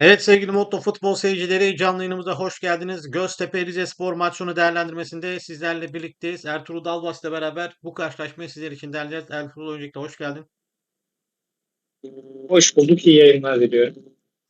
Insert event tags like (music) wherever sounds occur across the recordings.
Evet sevgili Motto Futbol seyircileri canlı yayınımıza hoş geldiniz. Göztepe Rizespor maç sonu değerlendirmesinde sizlerle birlikteyiz. Ertuğrul Dalbas ile beraber bu karşılaşmayı sizler için derleyeceğiz. Ertuğrul öncelikle hoş geldin. Hoş bulduk. iyi yayınlar diliyorum.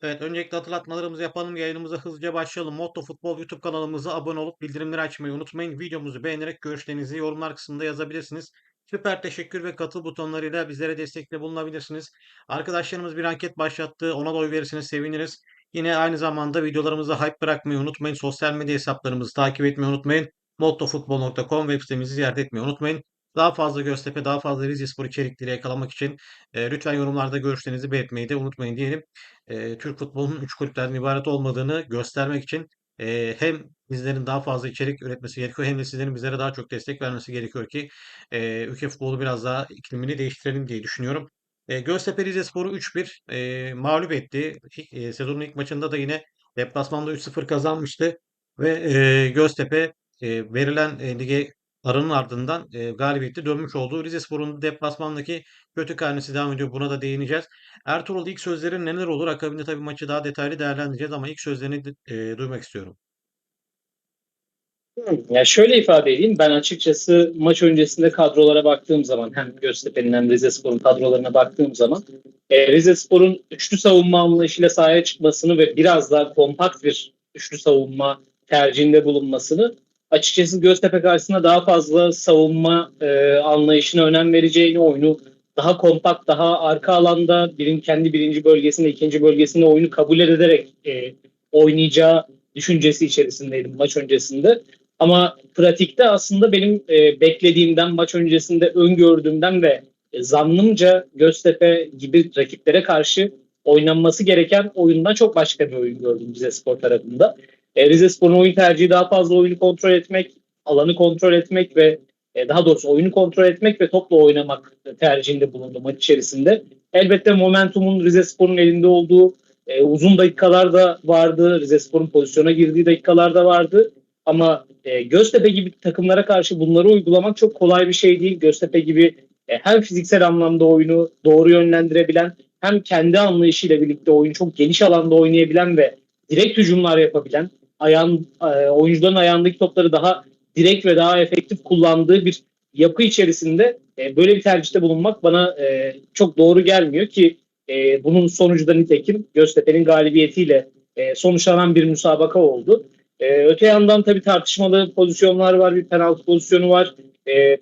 Evet öncelikle hatırlatmalarımızı yapalım. Yayınımıza hızlıca başlayalım. Motto Futbol YouTube kanalımıza abone olup bildirimleri açmayı unutmayın. Videomuzu beğenerek görüşlerinizi yorumlar kısmında yazabilirsiniz. Süper teşekkür ve katıl butonlarıyla bizlere destekte bulunabilirsiniz. Arkadaşlarımız bir anket başlattı. Ona da oy verirseniz seviniriz. Yine aynı zamanda videolarımıza hype bırakmayı unutmayın. Sosyal medya hesaplarımızı takip etmeyi unutmayın. mottofutbol.com web sitemizi ziyaret etmeyi unutmayın. Daha fazla Göztepe, daha fazla Rizespor içerikleri yakalamak için e, lütfen yorumlarda görüşlerinizi belirtmeyi de unutmayın diyelim. E, Türk futbolunun 3 kulüplerden ibaret olmadığını göstermek için e, hem bizlerin daha fazla içerik üretmesi gerekiyor hem de sizlerin bizlere daha çok destek vermesi gerekiyor ki e, ülke futbolu biraz daha iklimini değiştirelim diye düşünüyorum. E, Göztepe Rizespor'u 3-1 e, mağlup etti. E, sezonun ilk maçında da yine deplasmanda 3-0 kazanmıştı ve e, Göztepe e, verilen e, lige aranın ardından e, galibiyette dönmüş oldu. Rizespor'un deplasmandaki kötü karnesi devam ediyor. Buna da değineceğiz. Ertuğrul ilk sözlerin neler olur? Akabinde tabii maçı daha detaylı değerlendireceğiz ama ilk sözlerini e, duymak istiyorum. Ya şöyle ifade edeyim. Ben açıkçası maç öncesinde kadrolara baktığım zaman hem Göztepe'nin hem Rizespor'un kadrolarına baktığım zaman e, Rizespor'un üçlü savunma anlayışıyla sahaya çıkmasını ve biraz daha kompakt bir üçlü savunma tercihinde bulunmasını açıkçası Göztepe karşısında daha fazla savunma e, anlayışına önem vereceğini oyunu daha kompakt, daha arka alanda birin kendi birinci bölgesinde, ikinci bölgesinde oyunu kabul ederek e, oynayacağı düşüncesi içerisindeydim maç öncesinde. Ama pratikte aslında benim e, beklediğimden, maç öncesinde öngördüğümden ve e, zannımca Göztepe gibi rakiplere karşı oynanması gereken oyundan çok başka bir oyun gördüm Rize Spor tarafında. E, Rize Spor'un oyun tercihi daha fazla oyunu kontrol etmek, alanı kontrol etmek ve e, daha doğrusu oyunu kontrol etmek ve topla oynamak tercihinde bulundu maç içerisinde. Elbette momentumun Rize Spor'un elinde olduğu e, uzun dakikalar da vardı. Rize Spor'un pozisyona girdiği dakikalar da vardı. Ama e, Göztepe gibi takımlara karşı bunları uygulamak çok kolay bir şey değil. Göztepe gibi e, hem fiziksel anlamda oyunu doğru yönlendirebilen hem kendi anlayışıyla birlikte oyunu çok geniş alanda oynayabilen ve direkt hücumlar yapabilen, ayağın, e, oyuncuların ayağındaki topları daha direkt ve daha efektif kullandığı bir yapı içerisinde e, böyle bir tercihte bulunmak bana e, çok doğru gelmiyor ki bunun sonucu da nitekim Göztepe'nin galibiyetiyle sonuçlanan bir müsabaka oldu. Öte yandan tabii tartışmalı pozisyonlar var. Bir penaltı pozisyonu var. E,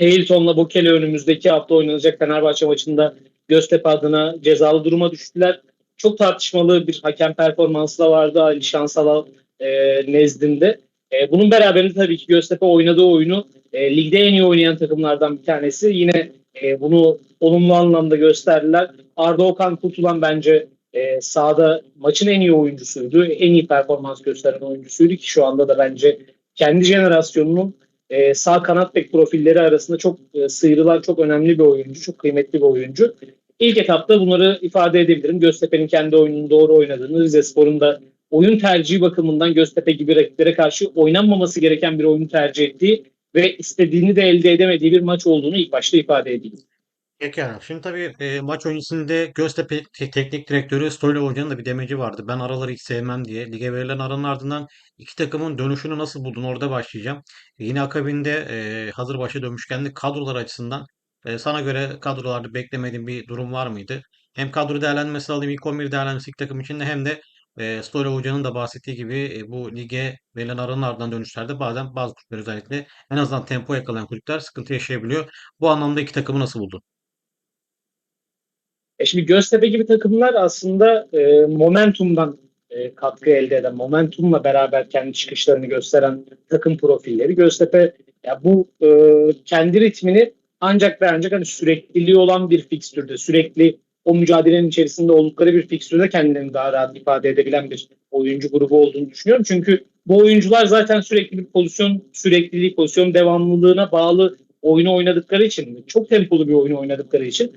Hilton'la Bokele önümüzdeki hafta oynanacak Fenerbahçe maçında Göztepe adına cezalı duruma düştüler. Çok tartışmalı bir hakem performansı da vardı Ali Şansalal e, nezdinde. E, bunun beraberinde tabii ki Göztepe oynadığı oyunu e, ligde en iyi oynayan takımlardan bir tanesi. Yine e, bunu olumlu anlamda gösterdiler. Arda Okan Kurtulan bence e, sahada maçın en iyi oyuncusuydu. En iyi performans gösteren oyuncusuydu ki şu anda da bence kendi jenerasyonunun e, sağ kanat bek profilleri arasında çok e, sıyrılan çok önemli bir oyuncu. Çok kıymetli bir oyuncu. İlk etapta bunları ifade edebilirim. Göztepe'nin kendi oyununu doğru oynadığını, Rizespor'un da oyun tercihi bakımından Göztepe gibi rakiplere karşı oynanmaması gereken bir oyunu tercih ettiği ve istediğini de elde edemediği bir maç olduğunu ilk başta ifade edeyim. Pekala. Şimdi tabii e, maç öncesinde Göztepe te- teknik direktörü Stoylov Hoca'nın da bir demeci vardı. Ben araları hiç sevmem diye. Lige verilen aranın ardından iki takımın dönüşünü nasıl buldun? Orada başlayacağım. Yine akabinde e, hazır başa dönmüşken de kadrolar açısından e, sana göre kadrolarda beklemediğin bir durum var mıydı? Hem kadro değerlendirmesi alayım, ilk 11 değerlendirmesi iki takım için de hem de e, Stoylov Hoca'nın da bahsettiği gibi e, bu lige verilen aranın ardından dönüşlerde bazen bazı kulüpler özellikle en azından tempo yakalayan kulüpler sıkıntı yaşayabiliyor. Bu anlamda iki takımı nasıl buldun? E şimdi Göztepe gibi takımlar aslında e, momentumdan e, katkı elde eden, momentumla beraber kendi çıkışlarını gösteren takım profilleri. Göztepe ya bu e, kendi ritmini ancak ve ancak hani sürekliliği olan bir fikstürde, sürekli o mücadelenin içerisinde oldukları bir fikstürde kendilerini daha rahat ifade edebilen bir oyuncu grubu olduğunu düşünüyorum. Çünkü bu oyuncular zaten sürekli bir pozisyon sürekliliği, pozisyon devamlılığına bağlı oyunu oynadıkları için, çok tempolu bir oyunu oynadıkları için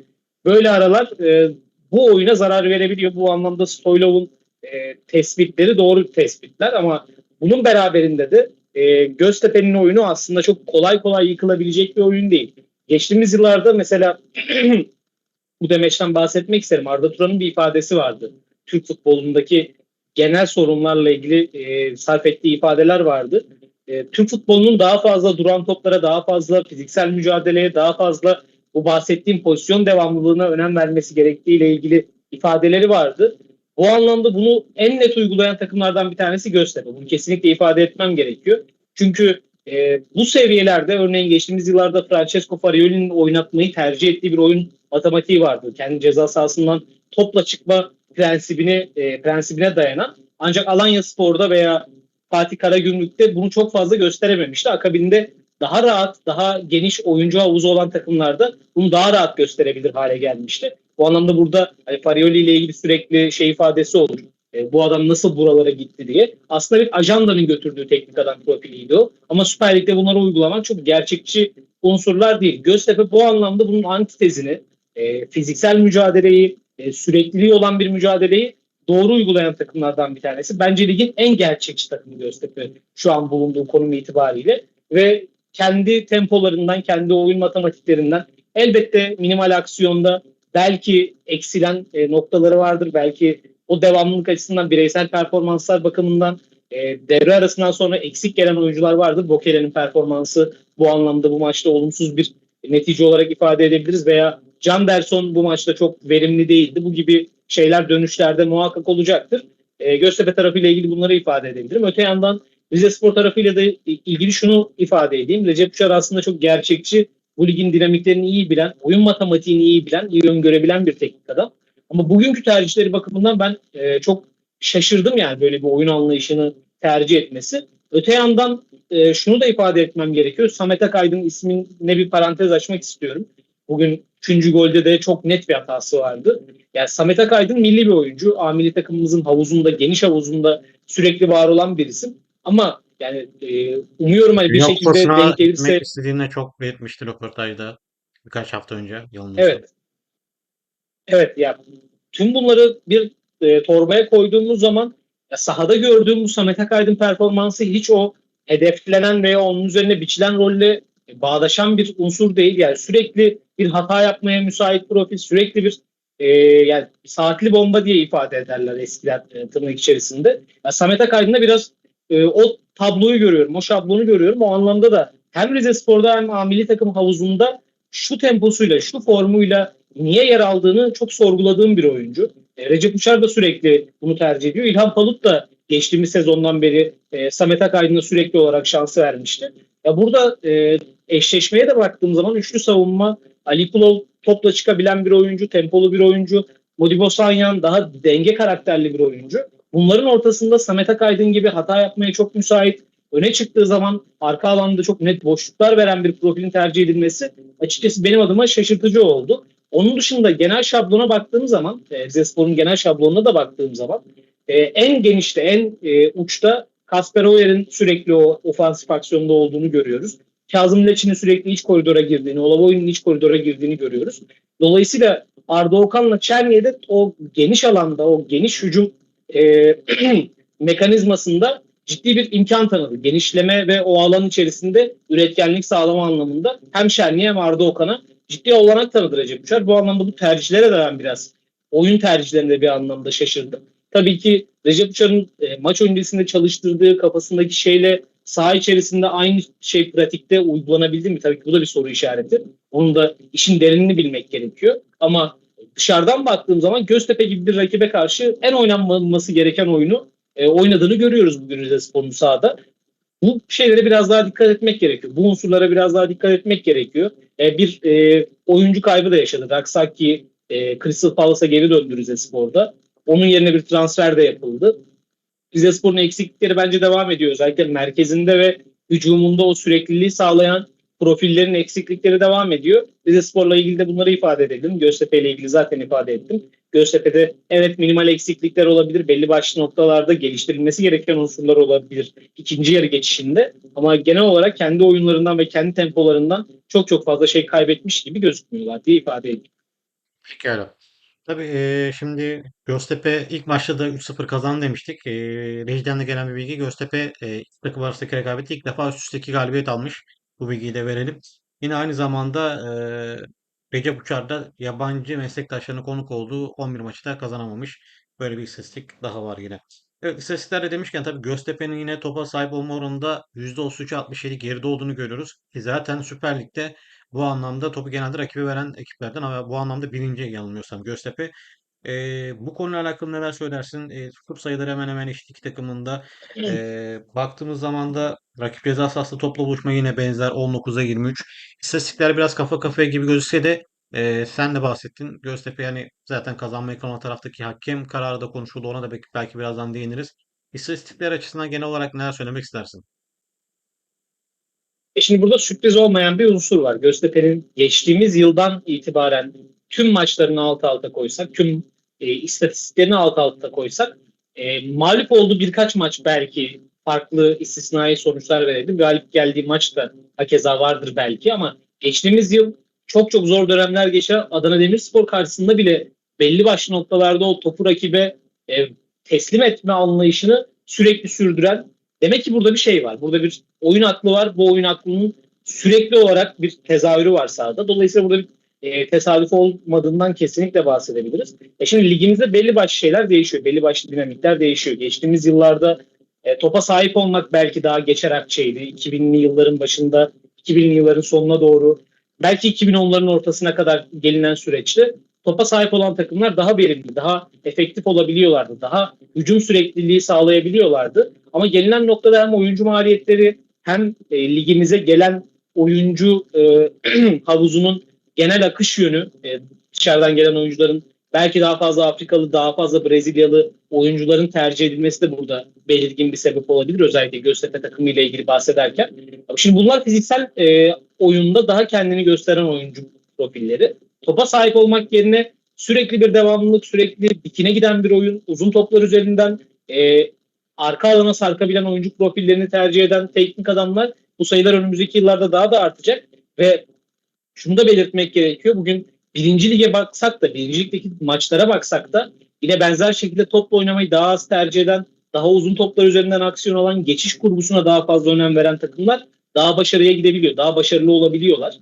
Böyle aralar e, bu oyuna zarar verebiliyor. Bu anlamda Stoylov'un e, tespitleri doğru tespitler ama bunun beraberinde de e, Göztepe'nin oyunu aslında çok kolay kolay yıkılabilecek bir oyun değil. Geçtiğimiz yıllarda mesela (clears throat) bu demeçten bahsetmek isterim. Arda Turan'ın bir ifadesi vardı. Türk futbolundaki genel sorunlarla ilgili e, sarf ettiği ifadeler vardı. E, Türk futbolunun daha fazla duran toplara, daha fazla fiziksel mücadeleye, daha fazla bu bahsettiğim pozisyon devamlılığına önem vermesi gerektiğiyle ilgili ifadeleri vardı. Bu anlamda bunu en net uygulayan takımlardan bir tanesi Göztepe. Bunu kesinlikle ifade etmem gerekiyor. Çünkü e, bu seviyelerde örneğin geçtiğimiz yıllarda Francesco Farioli'nin oynatmayı tercih ettiği bir oyun matematiği vardı. Kendi ceza sahasından topla çıkma prensibine e, prensibine dayanan. Ancak Alanya Spor'da veya Fatih Karagümrük'te bunu çok fazla gösterememişti. Akabinde daha rahat, daha geniş oyuncu havuzu olan takımlarda bunu daha rahat gösterebilir hale gelmişti. Bu anlamda burada hani Farioli ile ilgili sürekli şey ifadesi olur. E, bu adam nasıl buralara gitti diye. Aslında bir ajandanın götürdüğü teknik adam profiliydi o. Ama Süper Lig'de bunları uygulamak çok gerçekçi unsurlar değil. Göztepe bu anlamda bunun antitezini, e, fiziksel mücadeleyi, e, sürekliliği olan bir mücadeleyi doğru uygulayan takımlardan bir tanesi. Bence ligin en gerçekçi takımı Göztepe şu an bulunduğu konum itibariyle ve kendi tempolarından, kendi oyun matematiklerinden elbette minimal aksiyonda belki eksilen e, noktaları vardır. Belki o devamlılık açısından bireysel performanslar bakımından e, devre arasından sonra eksik gelen oyuncular vardır. Bokele'nin performansı bu anlamda bu maçta olumsuz bir netice olarak ifade edebiliriz veya Can Derson bu maçta çok verimli değildi. Bu gibi şeyler dönüşlerde muhakkak olacaktır. E, Göztepe tarafıyla ilgili bunları ifade edebilirim. Öte yandan Rize Spor tarafıyla da ilgili şunu ifade edeyim. Recep Uçar aslında çok gerçekçi, bu ligin dinamiklerini iyi bilen, oyun matematiğini iyi bilen, iyi öngörebilen bir teknik adam. Ama bugünkü tercihleri bakımından ben e, çok şaşırdım yani böyle bir oyun anlayışını tercih etmesi. Öte yandan e, şunu da ifade etmem gerekiyor. Samet Akaydın ismine bir parantez açmak istiyorum. Bugün 3. golde de çok net bir hatası vardı. Yani Samet Akaydın milli bir oyuncu. A milli takımımızın havuzunda, geniş havuzunda sürekli var olan bir isim. Ama yani e, umuyorum hani bir Dünya şekilde denk gelirse gitmek istediğini çok belirtmişti röportajda birkaç hafta önce yanılmıyorsam. Evet. Evet ya tüm bunları bir e, torbaya koyduğumuz zaman ya sahada gördüğüm bu Samet Akaydın performansı hiç o hedeflenen veya onun üzerine biçilen rolle bağdaşan bir unsur değil. Yani sürekli bir hata yapmaya müsait profil, sürekli bir e, yani saatli bomba diye ifade ederler eskiler e, tırnak içerisinde. Ya Samet Akaydın'da biraz e, o tabloyu görüyorum, o şablonu görüyorum. O anlamda da hem Rize Spor'da hem milli takım havuzunda şu temposuyla, şu formuyla niye yer aldığını çok sorguladığım bir oyuncu. E, Recep Uçar da sürekli bunu tercih ediyor. İlhan Palut da geçtiğimiz sezondan beri e, Samet Akaydın'a sürekli olarak şansı vermişti. Ya burada e, eşleşmeye de baktığım zaman üçlü savunma Ali Kulol topla çıkabilen bir oyuncu, tempolu bir oyuncu. Modibo Sanyan daha denge karakterli bir oyuncu. Bunların ortasında Samet Akaydın gibi hata yapmaya çok müsait. Öne çıktığı zaman arka alanda çok net boşluklar veren bir profilin tercih edilmesi açıkçası benim adıma şaşırtıcı oldu. Onun dışında genel şablona baktığım zaman, e, Rize Spor'un genel şablonuna da baktığım zaman e, en genişte, en e, uçta Kasper Oyer'in sürekli o ofansif aksiyonda olduğunu görüyoruz. Kazım Leçin'in sürekli iç koridora girdiğini, Olavoy'un iç koridora girdiğini görüyoruz. Dolayısıyla Arda Okan'la Çerniye'de o geniş alanda, o geniş hücum e, (clears throat) mekanizmasında ciddi bir imkan tanıdı. Genişleme ve o alan içerisinde üretkenlik sağlama anlamında hem Şenli'ye hem Arda Okan'a ciddi olanak tanıdı Recep Uçar. Bu anlamda bu tercihlere de ben biraz oyun tercihlerinde bir anlamda şaşırdım. Tabii ki Recep Uçar'ın e, maç öncesinde çalıştırdığı kafasındaki şeyle saha içerisinde aynı şey pratikte uygulanabildi mi? Tabii ki bu da bir soru işareti. Onun da işin derinini bilmek gerekiyor. Ama dışarıdan baktığım zaman Göztepe gibi bir rakibe karşı en oynanması gereken oyunu e, oynadığını görüyoruz bugün Rize Spor'un sahada. Bu şeylere biraz daha dikkat etmek gerekiyor. Bu unsurlara biraz daha dikkat etmek gerekiyor. E, bir e, oyuncu kaybı da yaşadı. Aksaki e, Crystal Palace'a geri döndü Rize Spor'da. Onun yerine bir transfer de yapıldı. Rize Spor'un eksiklikleri bence devam ediyor. Özellikle merkezinde ve hücumunda o sürekliliği sağlayan profillerin eksiklikleri devam ediyor. Rize Spor'la ilgili de bunları ifade edelim. Göztepe ile ilgili zaten ifade ettim. Göztepe'de evet minimal eksiklikler olabilir. Belli başlı noktalarda geliştirilmesi gereken unsurlar olabilir ikinci yarı geçişinde. Ama genel olarak kendi oyunlarından ve kendi tempolarından çok çok fazla şey kaybetmiş gibi gözükmüyorlar diye ifade ediyorum. Pekâlâ. Tabii, eee, şimdi Göztepe ilk maçta da 3-0 kazandı demiştik. Eee, rejiden de gelen bir bilgi Göztepe iki takım arasındaki rekabette ilk defa üst üste galibiyet almış. Bu bilgiyi de verelim. Yine aynı zamanda eee Recep Uçar da yabancı meslektaşlarının konuk olduğu 11 maçı da kazanamamış. Böyle bir istatistik daha var yine. Evet, istatistiklerde demişken tabii Göztepe'nin yine topa sahip olma oranında %33'e 67 geride olduğunu görüyoruz. Ki zaten Süper Lig'de bu anlamda topu genelde rakibe veren ekiplerden ama bu anlamda birinci yanılmıyorsam Göztepe. Ee, bu konuyla alakalı neler söylersin? Ee, şut sayıları hemen hemen eşit iki takımında. Ee, baktığımız zaman da rakip ceza sahası topla buluşma yine benzer 19'a 23. İstatistikler biraz kafa kafaya gibi gözükse de ee, sen de bahsettin. Göztepe yani zaten kazanmayı kalan taraftaki hakem kararı da konuşuldu. Ona da belki, belki birazdan değiniriz. İstatistikler açısından genel olarak neler söylemek istersin? E şimdi burada sürpriz olmayan bir unsur var. Göztepe'nin geçtiğimiz yıldan itibaren tüm maçlarını alt alta koysak, tüm e, istatistiklerini alt alta koysak e, mağlup olduğu birkaç maç belki farklı istisnai sonuçlar verebilir. Galip geldiği maç da hakeza vardır belki ama geçtiğimiz yıl çok çok zor dönemler geçen Adana Demirspor karşısında bile belli başlı noktalarda o topu rakibe e, teslim etme anlayışını sürekli sürdüren demek ki burada bir şey var. Burada bir oyun aklı var. Bu oyun aklının sürekli olarak bir tezahürü var sahada. Dolayısıyla burada bir e, tesadüf olmadığından kesinlikle bahsedebiliriz. E şimdi ligimizde belli başlı şeyler değişiyor. Belli başlı dinamikler değişiyor. Geçtiğimiz yıllarda e, topa sahip olmak belki daha geçer akçeydi. 2000'li yılların başında, 2000'li yılların sonuna doğru, belki 2010'ların ortasına kadar gelinen süreçte topa sahip olan takımlar daha verimli, daha efektif olabiliyorlardı. Daha hücum sürekliliği sağlayabiliyorlardı. Ama gelinen noktada hem oyuncu maliyetleri hem e, ligimize gelen oyuncu e, (clears throat) havuzunun genel akış yönü e, dışarıdan gelen oyuncuların belki daha fazla Afrikalı, daha fazla Brezilyalı oyuncuların tercih edilmesi de burada belirgin bir sebep olabilir. Özellikle Göztepe takımı ile ilgili bahsederken. Şimdi bunlar fiziksel e, oyunda daha kendini gösteren oyuncu profilleri. Topa sahip olmak yerine sürekli bir devamlılık, sürekli dikine giden bir oyun, uzun toplar üzerinden e, arka alana sarkabilen oyuncu profillerini tercih eden teknik adamlar bu sayılar önümüzdeki yıllarda daha da artacak ve şunu da belirtmek gerekiyor. Bugün birinci lige baksak da, birinci ligdeki maçlara baksak da yine benzer şekilde topla oynamayı daha az tercih eden, daha uzun toplar üzerinden aksiyon alan, geçiş kurgusuna daha fazla önem veren takımlar daha başarıya gidebiliyor, daha başarılı olabiliyorlar.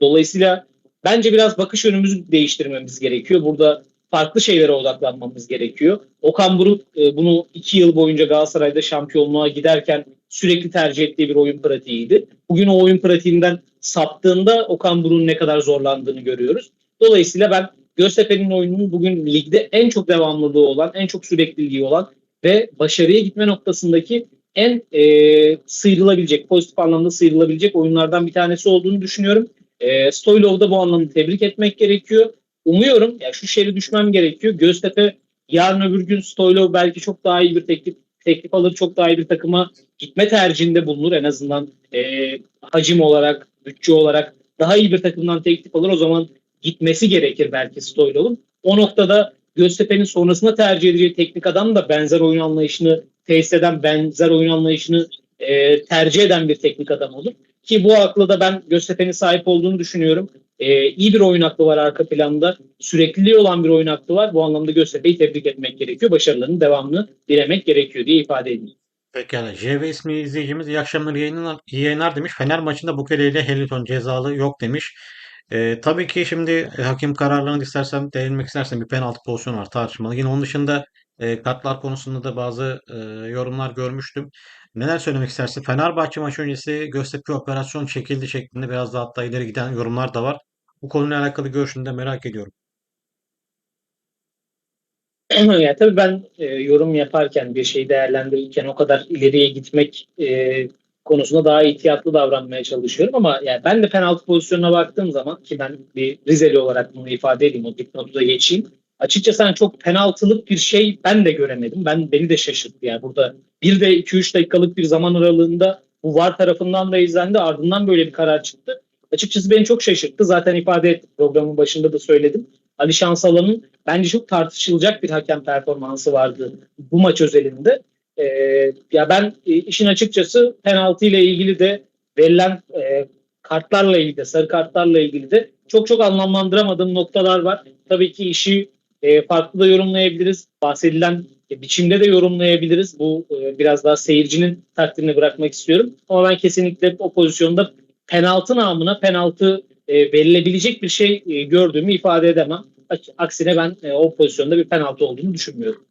Dolayısıyla bence biraz bakış yönümüzü değiştirmemiz gerekiyor. Burada farklı şeylere odaklanmamız gerekiyor. Okan Buruk e, bunu iki yıl boyunca Galatasaray'da şampiyonluğa giderken sürekli tercih ettiği bir oyun pratiğiydi. Bugün o oyun pratiğinden saptığında Okan Buruk'un ne kadar zorlandığını görüyoruz. Dolayısıyla ben Göztepe'nin oyununun bugün ligde en çok devamlılığı olan, en çok sürekliliği olan ve başarıya gitme noktasındaki en e, sıyrılabilecek, pozitif anlamda sıyrılabilecek oyunlardan bir tanesi olduğunu düşünüyorum. E, Stoylov'da bu anlamda tebrik etmek gerekiyor. Umuyorum, ya şu şeri düşmem gerekiyor. Göztepe yarın öbür gün Stoylov belki çok daha iyi bir teklif teklif alır, çok daha iyi bir takıma gitme tercihinde bulunur. En azından e, hacim olarak, bütçe olarak daha iyi bir takımdan teklif alır. O zaman gitmesi gerekir belki Stoylov'un. O noktada Göztepe'nin sonrasında tercih edeceği teknik adam da benzer oyun anlayışını tesis eden, benzer oyun anlayışını e, tercih eden bir teknik adam olur. Ki bu akla da ben Göztepe'nin sahip olduğunu düşünüyorum. E, iyi bir oyun aklı var arka planda. Sürekliliği olan bir oyun aklı var. Bu anlamda Göztepe'yi tebrik etmek gerekiyor. Başarılarının devamını dilemek gerekiyor diye ifade edeyim. Pekala. JV ismi izleyicimiz iyi akşamlar yayınlar, iyi yayınlar demiş. Fener maçında Bukele ile Heliton cezalı yok demiş. Ee, tabii ki şimdi e, hakem kararlarını istersem değinmek istersem bir penaltı pozisyonu var tartışmalı. Yine onun dışında e, kartlar konusunda da bazı e, yorumlar görmüştüm. Neler söylemek istersin? Fenerbahçe maçı öncesi Göztepe operasyon çekildi şeklinde biraz da hatta ileri giden yorumlar da var. Bu konuyla alakalı görüşünü de merak ediyorum. (clears throat) ya tabii ben e, yorum yaparken bir şeyi değerlendirirken o kadar ileriye gitmek e, konusunda daha ihtiyatlı davranmaya çalışıyorum ama yani ben de penaltı pozisyonuna baktığım zaman ki ben bir Rizeli olarak bunu ifade edeyim o dipnotu da geçeyim. Açıkçası hani çok penaltılık bir şey ben de göremedim. Ben beni de şaşırttı yani burada bir de 2-3 dakikalık bir zaman aralığında bu VAR tarafından da izlendi ardından böyle bir karar çıktı. Açıkçası beni çok şaşırttı. Zaten ifade ettim programın başında da söyledim. Ali Şansalan'ın bence çok tartışılacak bir hakem performansı vardı bu maç özelinde. Ee, ya ben e, işin açıkçası penaltı ile ilgili de verilen e, kartlarla ilgili de sarı kartlarla ilgili de çok çok anlamlandıramadığım noktalar var. Tabii ki işi e, farklı da yorumlayabiliriz. Bahsedilen e, biçimde de yorumlayabiliriz. Bu e, biraz daha seyircinin takdirini bırakmak istiyorum. Ama ben kesinlikle o pozisyonda penaltı namına penaltı e, verilebilecek bir şey e, gördüğümü ifade edemem. Aksine ben e, o pozisyonda bir penaltı olduğunu düşünmüyorum.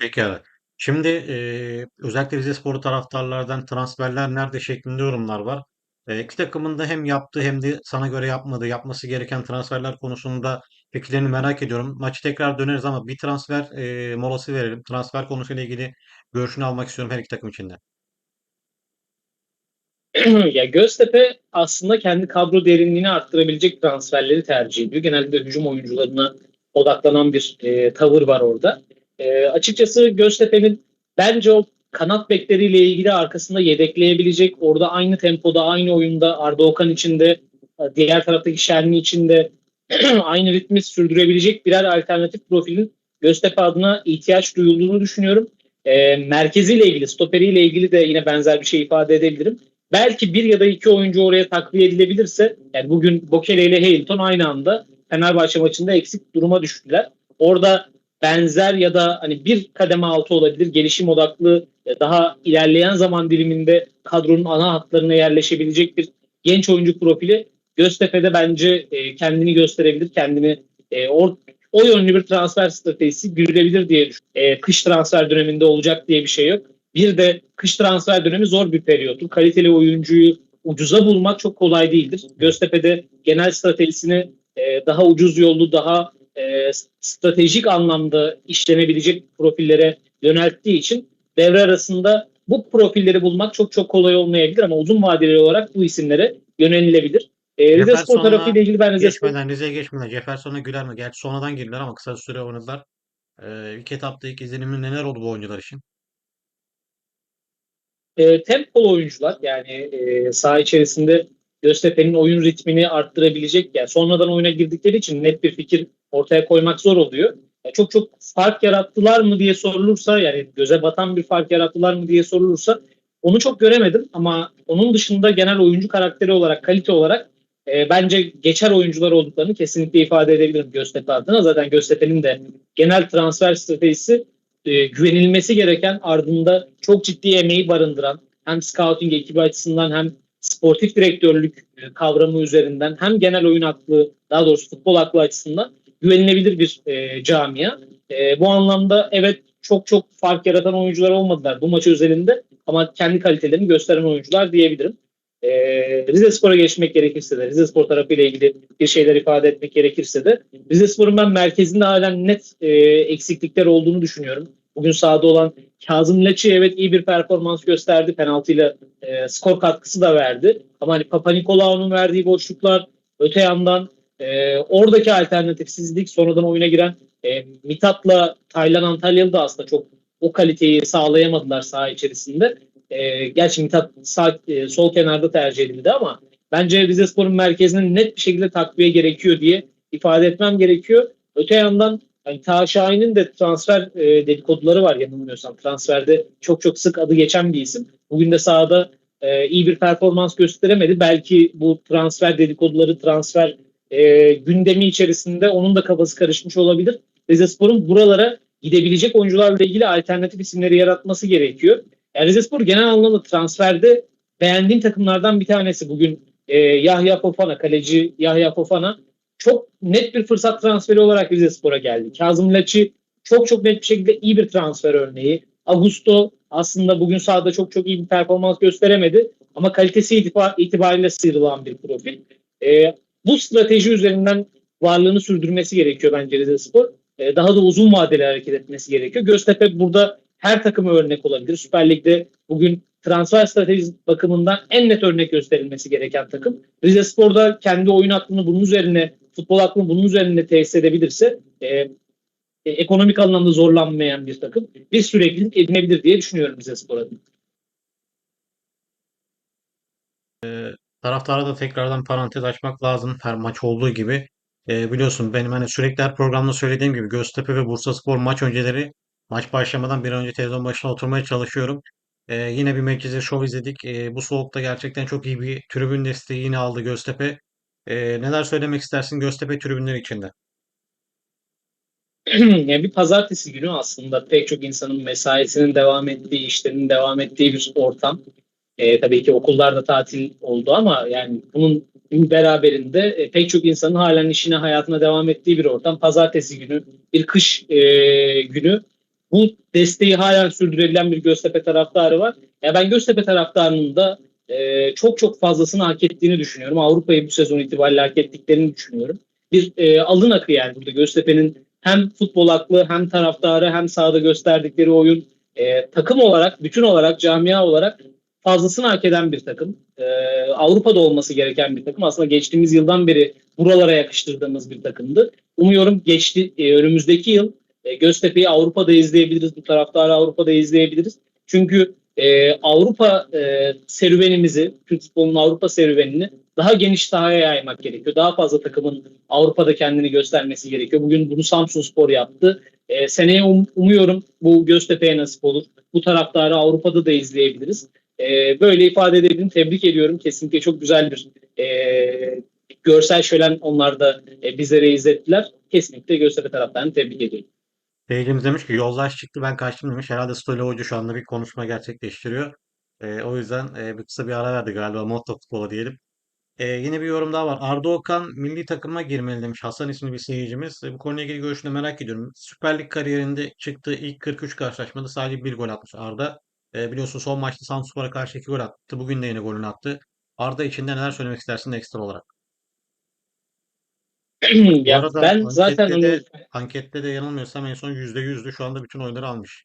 Pekâlâ. Şimdi, eee, özellikle Rizesporlu taraftarlardan transferler nerede şeklinde yorumlar var. Eee, 2 takımın da hem yaptığı hem de sana göre yapmadığı, yapması gereken transferler konusunda fikirlerini merak ediyorum. Maçı tekrar döneriz ama bir transfer, eee, molası verelim. Transfer konusuyla ilgili görüşünü almak istiyorum her iki takım için de. (clears throat) Ya Göztepe aslında kendi kadro derinliğini arttırabilecek transferleri tercih ediyor. Genelde hücum oyuncularına odaklanan bir e, tavır var orada. E, açıkçası Göztepe'nin bence o kanat bekleriyle ilgili arkasında yedekleyebilecek, orada aynı tempoda, aynı oyunda Arda Okan içinde, diğer taraftaki Şenli içinde (clears throat) aynı ritmi sürdürebilecek birer alternatif profilin Göztepe adına ihtiyaç duyulduğunu düşünüyorum. E, merkeziyle ilgili, stoperiyle ilgili de yine benzer bir şey ifade edebilirim belki bir ya da iki oyuncu oraya takviye edilebilirse yani bugün Bokele ile Hamilton aynı anda Fenerbahçe maçında eksik duruma düştüler. Orada benzer ya da hani bir kademe altı olabilir. Gelişim odaklı daha ilerleyen zaman diliminde kadronun ana hatlarına yerleşebilecek bir genç oyuncu profili Göztepe'de bence e, kendini gösterebilir. Kendini e, or, o yönlü bir transfer stratejisi görülebilir diye düşünüyorum. E, kış transfer döneminde olacak diye bir şey yok. Bir de kış transfer dönemi zor bir periyottur. Kaliteli oyuncuyu ucuza bulmak çok kolay değildir. Göztepe'de genel stratejisini e, daha ucuz yollu, daha e, stratejik anlamda işlenebilecek profillere yönelttiği için devre arasında bu profilleri bulmak çok çok kolay olmayabilir ama uzun vadeli olarak bu isimlere yönelilebilir. E, Rize Spor tarafıyla ilgili ben Rize geçmeden, Rize'ye geçmeden Jefferson'a güler mi? Gerçi sonradan girdiler ama kısa süre oynadılar. Ee, ilk etapta ilk izlenimin neler oldu bu oyuncular için? E, tempolu oyuncular yani e, saha içerisinde Göztepe'nin oyun ritmini arttırabilecek yani sonradan oyuna girdikleri için net bir fikir ortaya koymak zor oluyor. Yani çok çok fark yarattılar mı diye sorulursa yani göze batan bir fark yarattılar mı diye sorulursa onu çok göremedim ama onun dışında genel oyuncu karakteri olarak kalite olarak e, bence geçer oyuncular olduklarını kesinlikle ifade edebilirim Göztepe adına. Zaten Göztepe'nin de genel transfer stratejisi e, güvenilmesi gereken ardında çok ciddi emeği barındıran hem scouting ekibi açısından hem sportif direktörlük e, kavramı üzerinden hem genel oyun aklı daha doğrusu futbol aklı açısından güvenilebilir bir e, camia. E, bu anlamda evet çok çok fark yaratan oyuncular olmadılar bu maç özelinde ama kendi kalitelerini gösteren oyuncular diyebilirim. E, Rize Spor'a geçmek gerekirse de Rize Spor tarafıyla ilgili bir şeyler ifade etmek gerekirse de Rize Spor'un ben merkezinde halen net e, eksiklikler olduğunu düşünüyorum. Bugün sahada olan Kazım Laçi evet iyi bir performans gösterdi. Penaltıyla e, skor katkısı da verdi. Ama hani Papa Nikolaou'nun verdiği boşluklar öte yandan e, oradaki alternatifsizlik sonradan oyuna giren e, Mithat'la Taylan Antalyalı da aslında çok o kaliteyi sağlayamadılar saha içerisinde. E, gerçi Mithat sağ, e, sol kenarda tercih edildi ama bence Rizespor'un merkezinin net bir şekilde takviye gerekiyor diye ifade etmem gerekiyor. Öte yandan yani Taha Şahin'in de transfer e, dedikoduları var yanılmıyorsam. Transferde çok çok sık adı geçen bir isim. Bugün de sahada e, iyi bir performans gösteremedi. Belki bu transfer dedikoduları, transfer e, gündemi içerisinde onun da kafası karışmış olabilir. Rizespor'un buralara gidebilecek oyuncularla ilgili alternatif isimleri yaratması gerekiyor. Yani Rizespor genel anlamda transferde beğendiğim takımlardan bir tanesi. Bugün e, Yahya Fofana, kaleci Yahya Fofana çok net bir fırsat transferi olarak Rizespor'a geldi. Kazım Laçi çok çok net bir şekilde iyi bir transfer örneği. Augusto aslında bugün sahada çok çok iyi bir performans gösteremedi ama kalitesi itibar, itibariyle sıyrılan bir profil. E, bu strateji üzerinden varlığını sürdürmesi gerekiyor bence Rizespor. E, daha da uzun vadeli hareket etmesi gerekiyor. Göztepe burada her takıma örnek olabilir. Süper Lig'de bugün transfer stratejisi bakımından en net örnek gösterilmesi gereken takım. Rizespor'da kendi oyun aklını bunun üzerine, futbol aklını bunun üzerine tesis edebilirse e, e, ekonomik anlamda zorlanmayan bir takım bir süreklilik edinebilir diye düşünüyorum Rizespor adına. Ee, taraftara da tekrardan parantez açmak lazım her maç olduğu gibi. Ee, biliyorsun benim hani sürekli her programda söylediğim gibi Göztepe ve Bursaspor maç önceleri maç başlamadan bir önce televizyon başına oturmaya çalışıyorum. Ee, yine bir merkeze şov izledik. Ee, bu soğukta gerçekten çok iyi bir tribün desteği yine aldı Göztepe. Ee, neler söylemek istersin Göztepe tribünleri içinde? (clears throat) yani bir pazartesi günü aslında pek çok insanın mesaisinin devam ettiği, işlerinin devam ettiği bir ortam. E, tabii ki okullarda tatil oldu ama yani bunun beraberinde e, pek çok insanın halen işine hayatına devam ettiği bir ortam. Pazartesi günü bir kış e, günü bu desteği halen sürdürebilen bir Göztepe taraftarı var. Ya ben Göztepe taraftarının da e, çok çok fazlasını hak ettiğini düşünüyorum. Avrupa'yı bu sezon itibariyle hak ettiklerini düşünüyorum. Bir e, alın akı yani burada Göztepe'nin hem futbol aklı hem taraftarı hem sahada gösterdikleri oyun e, takım olarak, bütün olarak, camia olarak fazlasını hak eden bir takım. E, Avrupa'da olması gereken bir takım. Aslında geçtiğimiz yıldan beri buralara yakıştırdığımız bir takımdı. Umuyorum geçti e, önümüzdeki yıl e, Göztepe'yi Avrupa'da izleyebiliriz. Bu taraftarı Avrupa'da izleyebiliriz. Çünkü e, Avrupa e, serüvenimizi, Türk futbolunun Avrupa serüvenini daha geniş sahaya yaymak gerekiyor. Daha fazla takımın Avrupa'da kendini göstermesi gerekiyor. Bugün bunu Samsun Spor yaptı. E, seneye um- umuyorum bu Göztepe'ye nasip olur. Bu taraftarı Avrupa'da da izleyebiliriz. E, böyle ifade edebilirim. Tebrik ediyorum. Kesinlikle çok güzel bir e, görsel şölen onlar da e, bizlere izlettiler. Kesinlikle Göztepe taraftarını tebrik ediyorum. Seyircimiz demiş ki yoldaş çıktı ben kaçtım demiş. Herhalde Stoli Hoca şu anda bir konuşma gerçekleştiriyor. Ee, o yüzden e, bir kısa bir ara verdi galiba Motto Futbol'a diyelim. Ee, yine bir yorum daha var. Arda Okan milli takıma girmeli demiş Hasan isimli bir seyircimiz. E, bu konuyla ilgili görüşünü merak ediyorum. Süper Lig kariyerinde çıktığı ilk 43 karşılaşmada sadece bir gol atmış Arda. E, biliyorsun son maçta Samsunspor'a karşı iki gol attı. Bugün de yine golünü attı. Arda için de neler söylemek istersin ekstra olarak? (clears throat) Bu ya arada ben zaten ankette onu de, ankette de yanılmıyorsam en son %100'dü. Şu anda bütün oyunları almış.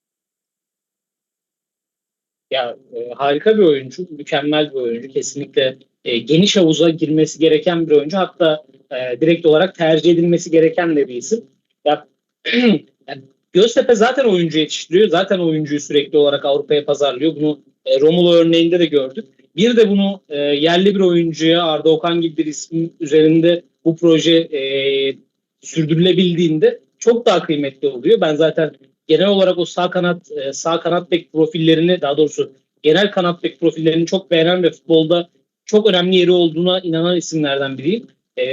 Ya e, harika bir oyuncu, mükemmel bir oyuncu. Kesinlikle e, geniş havuza girmesi gereken bir oyuncu. Hatta e, direkt olarak tercih edilmesi gereken de bir isim. Ya, (clears throat) ya Göztepe zaten oyuncu yetiştiriyor. Zaten oyuncuyu sürekli olarak Avrupa'ya pazarlıyor. Bunu e, Romulo örneğinde de gördük. Bir de bunu e, yerli bir oyuncuya Arda Okan gibi bir ismin üzerinde bu proje e, sürdürülebildiğinde çok daha kıymetli oluyor. Ben zaten genel olarak o sağ kanat e, sağ kanat bek profillerini daha doğrusu genel kanat bek profillerini çok beğenen ve futbolda çok önemli yeri olduğuna inanan isimlerden biriyim. E,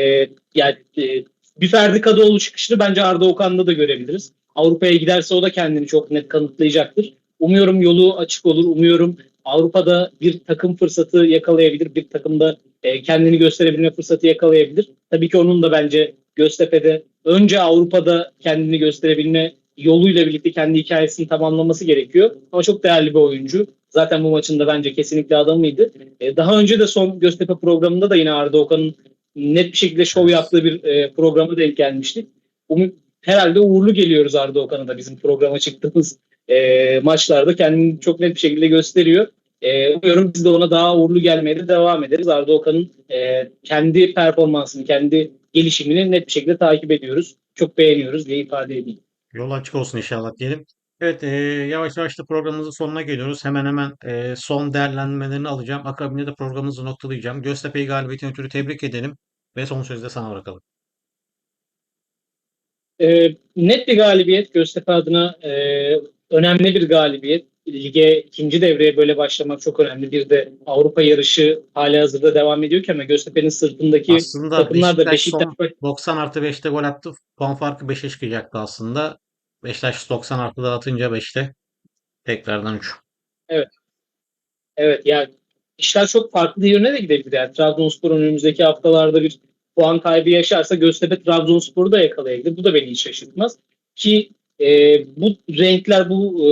yani e, bir Ferdi Kadıoğlu çıkışını bence Arda Okan'da da görebiliriz. Avrupa'ya giderse o da kendini çok net kanıtlayacaktır. Umuyorum yolu açık olur. Umuyorum Avrupa'da bir takım fırsatı yakalayabilir. Bir takımda e, kendini gösterebilme fırsatı yakalayabilir. Tabii ki onun da bence Göztepe'de önce Avrupa'da kendini gösterebilme yoluyla birlikte kendi hikayesini tamamlaması gerekiyor. Ama çok değerli bir oyuncu. Zaten bu maçında bence kesinlikle adamıydı. E, daha önce de son Göztepe programında da yine Arda Okan'ın net bir şekilde şov yaptığı bir e, programa denk gelmiştik. Um, herhalde uğurlu geliyoruz Arda Okan'a da bizim programa çıktığımız e, maçlarda kendini çok net bir şekilde gösteriyor. E, umuyorum biz de ona daha uğurlu gelmeye de devam ederiz. Arda Okan'ın e, kendi performansını, kendi gelişimini net bir şekilde takip ediyoruz. Çok beğeniyoruz diye ifade edeyim. Yol açık olsun inşallah diyelim. Evet, e, yavaş yavaş da programımızın sonuna geliyoruz. Hemen hemen e, son değerlendirmelerini alacağım. Akabinde de programımızı noktalayacağım. Göztepe'yi galibiyetinden ötürü tebrik edelim. Ve son sözü de sana bırakalım. E, net bir galibiyet Göztepe adına e, önemli bir galibiyet. Lige ikinci devreye böyle başlamak çok önemli. Bir de Avrupa yarışı hali hazırda devam ediyor ki ama Göztepe'nin sırtındaki Aslında takımlar da Beşiktaş son 90 artı 5'te gol attı. Puan farkı 5'e çıkacaktı aslında. Beşiktaş 90 artıda atınca 5'te tekrardan 3. Evet ya işler çok farklı yöne de gidebilir. Yani Trabzonspor önümüzdeki haftalarda bir puan kaybı yaşarsa Göztepe Trabzonspor'u da yakalayabilir. Bu da beni hiç şaşırtmaz. Ki e, bu renkler, bu e,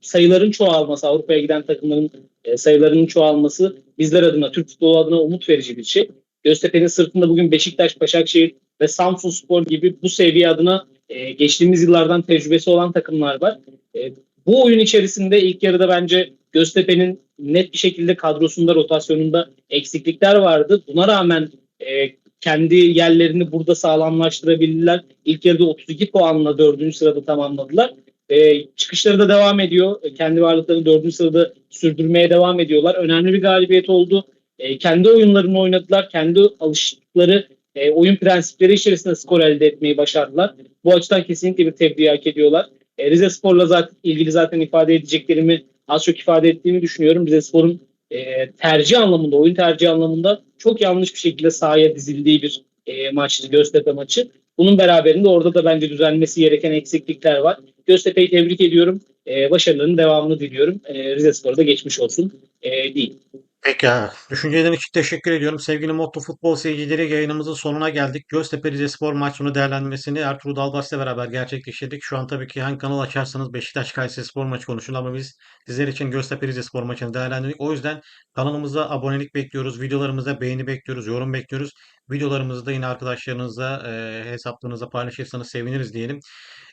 sayıların çoğalması, Avrupa'ya giden takımların e, sayılarının çoğalması bizler adına, Türk futbolu adına umut verici bir şey. Göztepe'nin sırtında bugün Beşiktaş, Başakşehir ve Samsun Spor gibi bu seviye adına e, geçtiğimiz yıllardan tecrübesi olan takımlar var. E, bu oyun içerisinde ilk yarıda bence Göztepe'nin net bir şekilde kadrosunda, rotasyonunda eksiklikler vardı. Buna rağmen e, kendi yerlerini burada sağlamlaştırabildiler. İlk yarıda 32 puanla 4. sırada tamamladılar. E, çıkışları da devam ediyor. E, kendi varlıklarını 4. sırada sürdürmeye devam ediyorlar. Önemli bir galibiyet oldu. E, kendi oyunlarını oynadılar. Kendi alıştıkları e, oyun prensipleri içerisinde skor elde etmeyi başardılar. Bu açıdan kesinlikle bir tebriği hak ediyorlar. E, Rize Spor'la zaten ilgili zaten ifade edeceklerimi az çok ifade ettiğimi düşünüyorum. Rize Spor'un e, tercih anlamında, oyun tercih anlamında çok yanlış bir şekilde sahaya dizildiği bir e, maçtı Göztepe maçı. Bunun beraberinde orada da bence düzelmesi gereken eksiklikler var. Göztepe'yi tebrik ediyorum. E, başarılarının devamını diliyorum. E, Rize Spor'a da geçmiş olsun e, değil. Pekâlâ. Düşüncelerin için teşekkür ediyorum. Sevgili Motto Futbol seyircileri yayınımızın sonuna geldik. Göztepe Rizespor maç sonu değerlendirmesini Ertuğrul Dalbas'la beraber gerçekleştirdik. Şu an tabii ki hangi kanal açarsanız Beşiktaş Kayserispor maçı konuşuluyor ama biz sizler için Göztepe Rizespor maçını değerlendirdik. O yüzden kanalımıza abonelik bekliyoruz. Videolarımıza beğeni bekliyoruz. Yorum bekliyoruz. Videolarımızı da yine arkadaşlarınızla e, hesaplarınızda paylaşırsanız seviniriz diyelim.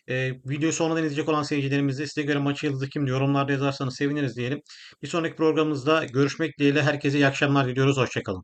E, videoyu sonradan izleyecek olan seyircilerimize size göre maçı yıldızı kim yorumlarda yazarsanız seviniriz diyelim. Bir sonraki programımızda görüşmek dileğiyle herkese iyi akşamlar diliyoruz. Hoşçakalın.